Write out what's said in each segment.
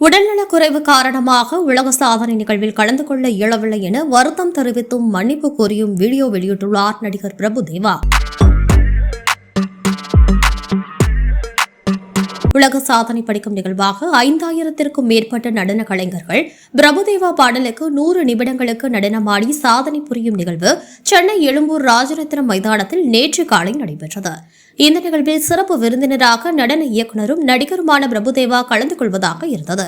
உடல்நலக் குறைவு காரணமாக உலக சாதனை நிகழ்வில் கலந்து கொள்ள இயலவில்லை என வருத்தம் தெரிவித்தும் மன்னிப்பு கோரியும் வீடியோ வெளியிட்டுள்ளார் நடிகர் பிரபுதேவா உலக சாதனை படிக்கும் நிகழ்வாக ஐந்தாயிரத்திற்கும் மேற்பட்ட நடன கலைஞர்கள் பிரபுதேவா பாடலுக்கு நூறு நிமிடங்களுக்கு நடனமாடி சாதனை புரியும் நிகழ்வு சென்னை எழும்பூர் ராஜரத்னம் மைதானத்தில் நேற்று காலை நடைபெற்றது. இந்த நிகழ்வில் சிறப்பு விருந்தினராக நடன இயக்குனரும் நடிகருமான பிரபுதேவா கலந்து கொள்வதாக இருந்தது.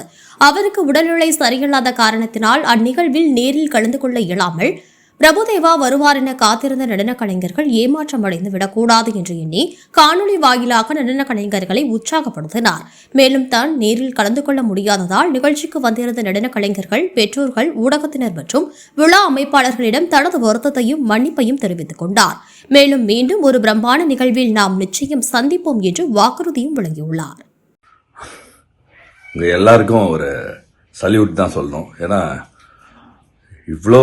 அவருக்கு உடல்நிலை சரியில்லாத காரணத்தினால் அந்நிகழ்வில் நேரில் கலந்து கொள்ள இயலாமல் பிரபுதேவா வருவார் என காத்திருந்த நடன கலைஞர்கள் ஏமாற்றம் அடைந்து விடக்கூடாது என்று எண்ணி காணொலி வாயிலாக நடன கலைஞர்களை உற்சாகப்படுத்தினார். மேலும் தான் நேரில் கலந்து கொள்ள முடியாததால் நிகழ்ச்சிக்கு வந்திருந்த நடன கலைஞர்கள் பெற்றோர்கள் ஊடகத்தினர் மற்றும் விழா அமைப்பாளர்களிடம் தனது வருத்தத்தையும் மன்னிப்பையும் தெரிவித்துக் கொண்டார். மேலும் மீண்டும் ஒரு பிரம்மாண்ட நிகழ்வில் நாம் நிச்சயம் சந்திப்போம் என்று வாக்குறுதியும் வழங்கியுள்ளார். எல்லாருக்கும் ஒரு சல்யூட் தான் சொல்லணும். ஏன்னா இவ்வளோ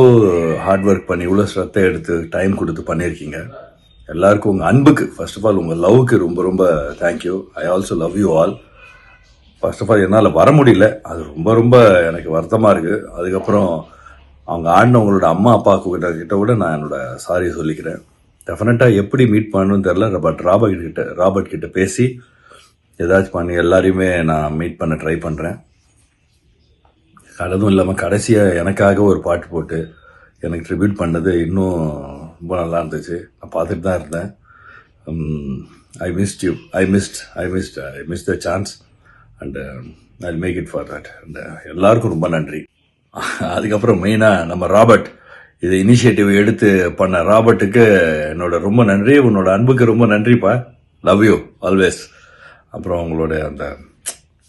ஹார்ட் ஒர்க் பண்ணி இவ்வளோ ஸ்ரத்தை எடுத்து டைம் கொடுத்து பண்ணியிருக்கீங்க. எல்லாருக்கும் உங்கள் அன்புக்கு ஃபர்ஸ்ட் ஆஃப் ஆல் உங்கள் லவ்க்கு ரொம்ப ரொம்ப thank you I also love you all first of all என்னால் வர முடியல. அது ரொம்ப ரொம்ப எனக்கு வருத்தமாக இருக்குது அதுக்கப்புறம் அவங்க ஆடினவங்களோட அம்மா அப்பாவுக்கு கிட்ட கிட்ட கூட நான் என்னோட சாரி சொல்லிக்கிறேன். டெஃபினட்டாக எப்படி மீட் பண்ணணும்னு தெரில பட் ராபர்ட் கிட்ட ராபர்ட் கிட்ட பேசி ஏதாச்சும் பண்ணி எல்லாரையுமே நான் மீட் பண்ண ட்ரை பண்ணுறேன் அதுவும் இல்லாமல் கடைசியாக எனக்காக ஒரு பாட்டு போட்டு எனக்கு ட்ரிபியூட் பண்ணது இன்னும் ரொம்ப நல்லா இருந்துச்சு. நான் பார்த்துட்டு தான் இருந்தேன். I missed you I missed I missed I miss the chance and I make it for that and எல்லாருக்கும் ரொம்ப நன்றி. அதுக்கப்புறம் மெயினாக நம்ம ராபர்ட். இது இனிஷியேட்டிவ் எடுத்து பண்ண ராபர்ட்டுக்கு என்னோட ரொம்ப நன்றி. உன்னோட அன்புக்கு ரொம்ப நன்றிப்பா. லவ் யூ ஆல்வேஸ் அப்புறம் உங்களோட அந்த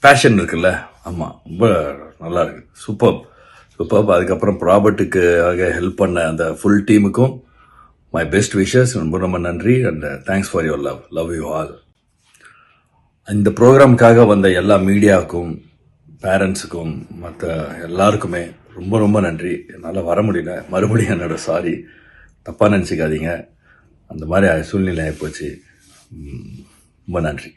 பேஷன் இருக்குல்ல ஆமாம் ரொம்ப நல்லா இருக்கு சூப்பர் சூப்பர் அதுக்கப்புறம் ப்ராபர்ட்டுக்கு ஆக ஹெல்ப் பண்ண அந்த ஃபுல் டீமுக்கும் மை பெஸ்ட் விஷஸ் ரொம்ப ரொம்ப நன்றி. And thanks for your love love you all இந்த ப்ரோக்ராமுக்காக வந்த எல்லா மீடியாவுக்கும் பேரண்ட்ஸுக்கும் மற்ற எல்லாருக்குமே ரொம்ப ரொம்ப நன்றி. என்னால் வர முடியல. மறுபடியும் என்னோட சாரி தப்பாக நினச்சிக்காதீங்க. அந்த மாதிரி சூழ்நிலை ஆகிப்போச்சு ரொம்ப நன்றி.